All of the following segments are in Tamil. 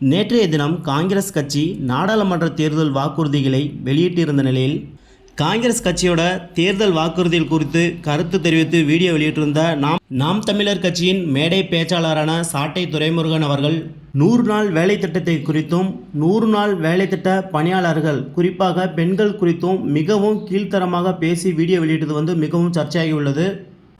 நேற்றைய தினம் காங்கிரஸ் கட்சி நாடாளுமன்ற தேர்தல் வாக்குறுதிகளை வெளியிட்டிருந்த நிலையில் காங்கிரஸ் கட்சியோட தேர்தல் வாக்குறுதிகள் குறித்து கருத்து தெரிவித்து வீடியோ வெளியிட்டிருந்த நாம் நாம் தமிழர் கட்சியின் மேடை பேச்சாளரான சாட்டை துரைமுருகன் அவர்கள் நூறு நாள் வேலை திட்டத்தை குறித்தும் நூறு நாள் வேலை திட்ட பணியாளர்கள் குறிப்பாக பெண்கள் குறித்தும் மிகவும் கீழ்த்தரமாக பேசி வீடியோ வெளியிட்டது வந்து மிகவும் சர்ச்சையாகியுள்ளது.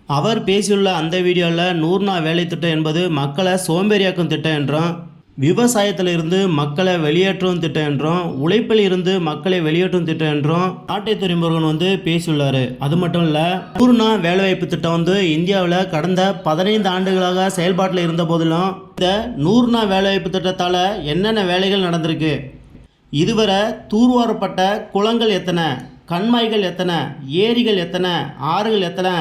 அவர் பேசியுள்ள அந்த வீடியோவில் நூறு நாள் வேலை திட்டம் என்பது மக்களை சோம்பேறியாக்கும் திட்டம் என்றும் விவசாயத்தில் இருந்து மக்களை வெளியேற்றும் திட்டம் என்றும் உழைப்பில் இருந்து மக்களை வெளியேற்றும் திட்டம் என்றும் நாட்டை துறைமுருகன் வந்து பேசியுள்ளார். அது மட்டும் இல்லை பூர்ணா வேலைவாய்ப்பு திட்டம் வந்து இந்தியாவில் கடந்த பதினைந்து ஆண்டுகளாக செயல்பாட்டில் இருந்த போதிலும் இந்த நூறு நாள் வேலைவாய்ப்பு திட்டத்தால் என்னென்ன வேலைகள் நடந்திருக்கு? இதுவரை தூர்வாரப்பட்ட குளங்கள் எத்தனை? கண்மாய்கள் எத்தனை? ஏரிகள் எத்தனை? ஆறுகள் எத்தனை?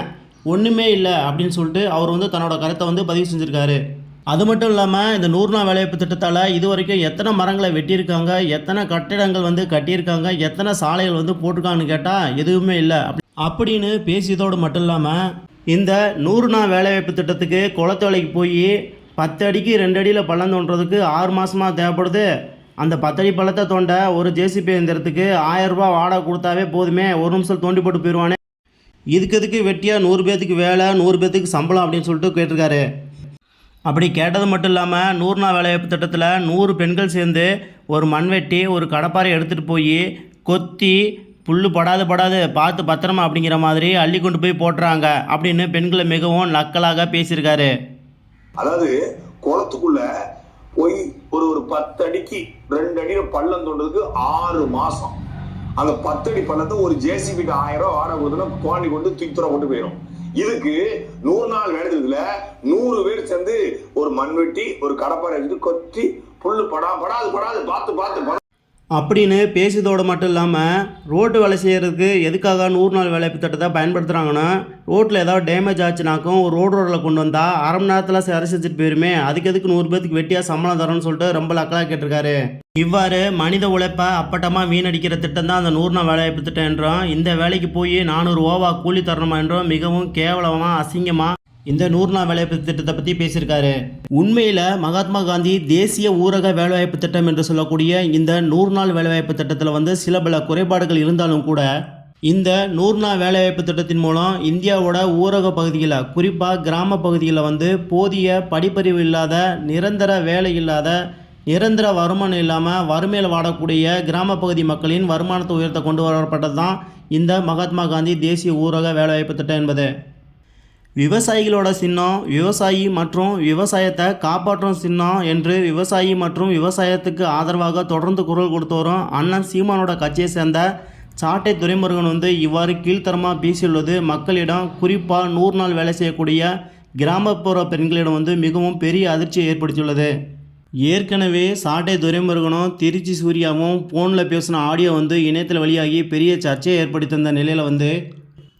ஒன்றுமே இல்லை அப்படின்னு சொல்லிட்டு அவர் வந்து தன்னோட கருத்தை வந்து பதிவு செஞ்சுருக்காரு. அது மட்டும் இல்லாமல் இந்த நூறு நாள் வேலைவாய்ப்பு திட்டத்தால் இது வரைக்கும் எத்தனை மரங்களை வெட்டியிருக்காங்க எத்தனை கட்டிடங்கள் வந்து கட்டியிருக்காங்க எத்தனை சாலைகள் வந்து போட்டிருக்காங்கன்னு கேட்டால் எதுவுமே இல்லை. அப்படின்னு பேசியதோடு மட்டும் இல்லாமல் இந்த நூறு நாள் வேலைவாய்ப்பு திட்டத்துக்கு குளத்து வேலைக்கு போய் பத்து அடிக்கு ரெண்டு அடியில் பள்ளம் தோண்டுறதுக்கு ஆறு மாதமாக தேவைப்படுது. அந்த பத்தடி பள்ளத்தை தோண்ட ஒரு ஜேசிபி இயந்திரத்துக்கு ஆயரூபா வாடகை கொடுத்தாவே போதுமே ஒரு நிமிஷம் தோண்டி போட்டு போயிடுவானே இதுக்கு எதுக்கு வெட்டியாக நூறு பேர்த்துக்கு வேலை நூறு பேர்த்துக்கு சம்பளம் அப்படின்னு சொல்லிட்டு கேட்டிருக்காரு. அப்படி கேட்டது மட்டும் இல்லாமல் நூறு நாள் வேலைவாய்ப்பு திட்டத்தில் நூறு பெண்கள் சேர்ந்து ஒரு மண்வெட்டி ஒரு கடப்பாரை எடுத்துகிட்டு போய் கொத்தி புல் படாது படாது பார்த்து பத்திரமா அப்படிங்கிற மாதிரி அள்ளி கொண்டு போய் போட்டுறாங்க அப்படின்னு பெண்களை மிகவும் நக்கலாக பேசியிருக்காரு. அதாவது குளத்துக்குள்ள போய் ஒரு ஒரு பத்து அடிக்கு ரெண்டு அடியில பள்ளம் தோன்றதுக்கு ஆறு மாசம். அந்த பத்து அடி பள்ளத்தை ஒரு ஜேசிபிக்கு ஆயிரம் ஆறாம் வாடகை கொடுத்தா தோண்டி கொண்டு தூக்கி தூர கொண்டு போயிடும் இதுக்கு நூறு நாள் வேண்டதுல நூறு பேர் சேர்ந்து ஒரு மண்வெட்டி ஒரு கடப்பாறை எடுத்து கொத்தி புல்லு படா படாது படாது பார்த்து பார்த்து அப்படின்னு பேசியதோடு மட்டும் இல்லாமல் ரோட்டு வேலை செய்கிறதுக்கு எதுக்காக நூறு நாள் வேலைப்பு திட்டத்தை பயன்படுத்துகிறாங்கன்னா ரோட்டில் ஏதாவது டேமேஜ் ஆச்சுனாக்கும் ஒரு ரோடு ரோடில் கொண்டு வந்தால் அரை மணி நேரத்தில் சரி செஞ்சுட்டு போயிருமே. அதுக்கு எதுக்கு நூறு பேத்துக்கு வெட்டியாக சம்பளம் தரோன்னு சொல்லிட்டு ரொம்ப லக்கலாக கேட்டிருக்காரு. இவ்வாறு மனித உழைப்பை அப்பட்டமாக வீணடிக்கிற திட்டம் தான் அந்த நூறு நாள் வேலைவாய்ப்பு திட்டம் என்றும் இந்த வேலைக்கு போய் நானூறு ஓவா கூலி தரணுமா என்றும் மிகவும் கேவலமாக அசிங்கமாக இந்த நூறு நாள் வேலைவாய்ப்பு திட்டத்தை பற்றி பேசியிருக்காரு. உண்மையில் மகாத்மா காந்தி தேசிய ஊரக வேலைவாய்ப்பு திட்டம் என்று சொல்லக்கூடிய இந்த நூறு நாள் வேலைவாய்ப்பு திட்டத்தில் வந்து சில பல குறைபாடுகள் இருந்தாலும் கூட இந்த நூறு நாள் வேலைவாய்ப்பு திட்டத்தின் மூலம் இந்தியாவோட ஊரக பகுதியில் குறிப்பாக கிராம பகுதிகளில் வந்து போதிய படிப்பறிவு இல்லாத நிரந்தர வேலை இல்லாத நிரந்தர வருமானம் இல்லாமல் வறுமையில் வாடக்கூடிய கிராம பகுதி மக்களின் வருமானத்தை உயர்த்த கொண்டு வரப்பட்டது தான் இந்த மகாத்மா காந்தி தேசிய ஊரக வேலைவாய்ப்பு திட்டம் என்பது. விவசாயிகளோட சின்னம் விவசாயி மற்றும் விவசாயத்தை காப்பாற்றும் சின்னம் என்று விவசாயி மற்றும் விவசாயத்துக்கு ஆதரவாக தொடர்ந்து குரல் கொடுத்து வரும் அண்ணன் சீமானோட கட்சியை சேர்ந்த சாட்டை துரைமுருகன் வந்து இவ்வாறு கீழ்த்தரமாக பேசியுள்ளது. மக்களிடம் குறிப்பாக நூறு நாள் வேலை செய்யக்கூடிய கிராமப்புற பெண்களிடம் வந்து மிகவும் பெரிய அதிர்ச்சியை ஏற்படுத்தியுள்ளது. ஏற்கனவே சாட்டை துரைமுருகனும் திருச்சி சூர்யாவும் ஃபோனில் பேசின ஆடியோ வந்து இணையத்தில் வழியாகி பெரிய சர்ச்சையை ஏற்படுத்தியிருந்த நிலையில் வந்து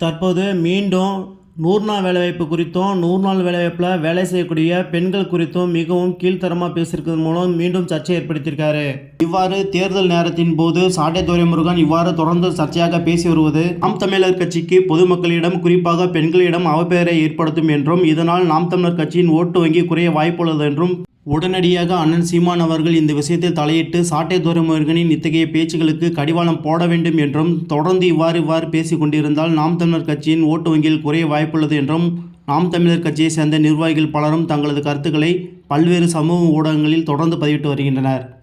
தற்போது மீண்டும் நூறு நாள் வேலைவாய்ப்பு குறித்தும் நூறு நாள் வேலைவாய்ப்பில் வேலை செய்யக்கூடிய பெண்கள் குறித்தும் மிகவும் கீழ்த்தரமாக பேசியிருக்கிறது மூலம் மீண்டும் சர்ச்சை ஏற்படுத்தியிருக்காரு. இவ்வாறு தேர்தல் நேரத்தின் போது சாட்டை துரைமுருகன் இவ்வாறு தொடர்ந்து சர்ச்சையாக பேசி வருவது நாம் தமிழர் கட்சிக்கு பொதுமக்களிடம் குறிப்பாக பெண்களிடம் அவப்பெயரை ஏற்படுத்தும் என்றும் இதனால் நாம் தமிழர் கட்சியின் ஓட்டு வங்கி குறைய வாய்ப்புள்ளது என்றும் உடனடியாக அண்ணன் சீமான் அவர்கள் இந்த விஷயத்தில் தலையிட்டு சாட்டை துரைமுருகனின் இத்தகைய பேச்சுகளுக்கு கடிவாளம் போட வேண்டும் என்றும் தொடர்ந்து இவ்வாறு இவ்வாறு பேசிக் கொண்டிருந்தால் நாம் தமிழர் கட்சியின் ஓட்டு வங்கியில் குறைய வாய்ப்புள்ளது என்றும் நாம் தமிழர் கட்சியை சேர்ந்த நிர்வாகிகள் பலரும் தங்களது கருத்துக்களை பல்வேறு சமூக ஊடகங்களில் தொடர்ந்து பதிவிட்டு வருகின்றனர்.